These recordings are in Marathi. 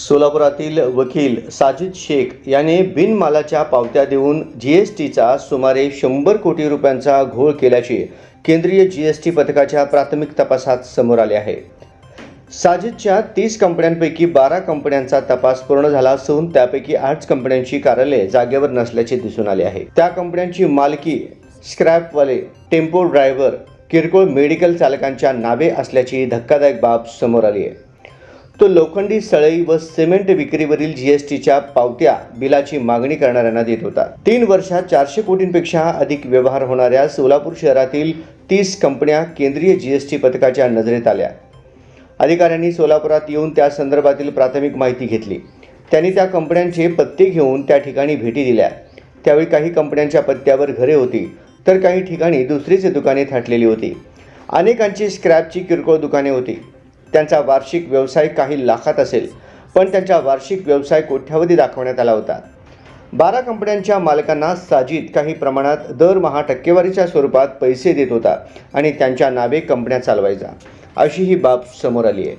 सोलापुरातील वकील साजिद शेख याने बिनमालाच्या पावत्या देऊन जी एस टीचा सुमारे शंभर कोटी रुपयांचा घोळ केल्याचे केंद्रीय जी एस टी पथकाच्या प्राथमिक तपासात समोर आले आहे. साजिदच्या तीस कंपन्यांपैकी बारा कंपन्यांचा तपास पूर्ण झाला असून त्यापैकी आठ कंपन्यांची कार्यालये जागेवर नसल्याचे दिसून आले आहे. त्या कंपन्यांची मालकी स्क्रॅपवाले टेम्पो ड्रायव्हर किरकोळ मेडिकल चालकांच्या नावे असल्याची धक्कादायक बाब समोर आली आहे. तो लोखंडी सळई व सिमेंट विक्रीवरील जीएसटीच्या पावत्या बिलाची मागणी करणाऱ्यांना देत होता. तीन वर्षात चारशे कोटींपेक्षा अधिक व्यवहार होणाऱ्या सोलापूर शहरातील तीस कंपन्या केंद्रीय जीएसटी पथकाच्या नजरेत आल्या. अधिकाऱ्यांनी सोलापुरात येऊन त्या संदर्भातील प्राथमिक माहिती घेतली. त्यांनी त्या कंपन्यांचे पत्ते घेऊन त्या ठिकाणी भेटी दिल्या. त्यावेळी काही कंपन्यांच्या पत्त्यावर घरे होती तर काही ठिकाणी दुसरीच दुकाने थाटलेली होती. अनेकांची स्क्रॅपची किरकोळ दुकाने होती. त्यांचा वार्षिक व्यवसाय काही लाखात असेल पण त्यांचा वार्षिक व्यवसाय कोट्यावधी दाखवण्यात आला होता. बारा कंपन्यांच्या मालकांना साजिद काही प्रमाणात दरमहा टक्केवारीच्या स्वरूपात पैसे देत होता आणि त्यांच्या नावे कंपन्या चालवायचा अशी ही बाब समोर आली आहे.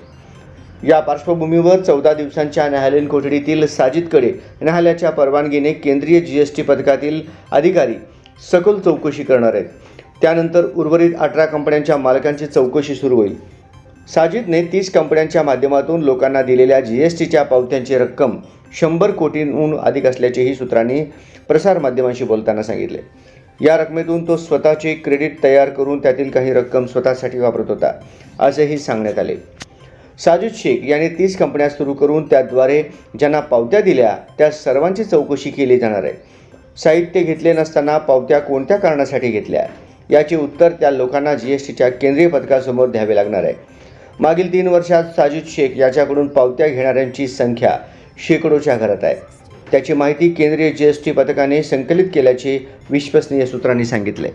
या पार्श्वभूमीवर चौदा दिवसांच्या न्यायालयीन कोठडीतील साजिदकडे न्यायालयाच्या परवानगीने केंद्रीय जी एस टी पथकातील अधिकारी सखोल चौकशी करणार आहेत. त्यानंतर उर्वरित अठरा कंपन्यांच्या मालकांची चौकशी सुरू होईल. साजिदने तीस कंपन्यांच्या माध्यमातून लोकांना दिलेल्या जी एस टीच्या पावत्यांची रक्कम शंभर कोटींहून अधिक असल्याचेही सूत्रांनी प्रसारमाध्यमांशी बोलताना सांगितले. या रकमेतून तो स्वतःचे क्रेडिट तयार करून त्यातील काही रक्कम स्वतःसाठी वापरत होता असेही सांगण्यात आले. साजिद शेख यांनी तीस कंपन्या सुरू करून त्याद्वारे ज्यांना पावत्या दिल्या त्या सर्वांची चौकशी केली जाणार आहे. साहित्य घेतले नसताना पावत्या कोणत्या कारणासाठी घेतल्या? याचे उत्तर त्या लोकांना जी एस टीच्या केंद्रीय पथकासमोर द्यावे लागणार आहे. मागील तीन वर्षात साजिद शेख याच्याकडून पावत्या घेणाऱ्यांची संख्या शेकडोच्या घरात आहे. त्याची माहिती केंद्रीय जी एस टी पथकाने संकलित केल्याचे विश्वसनीय सूत्रांनी सांगितले.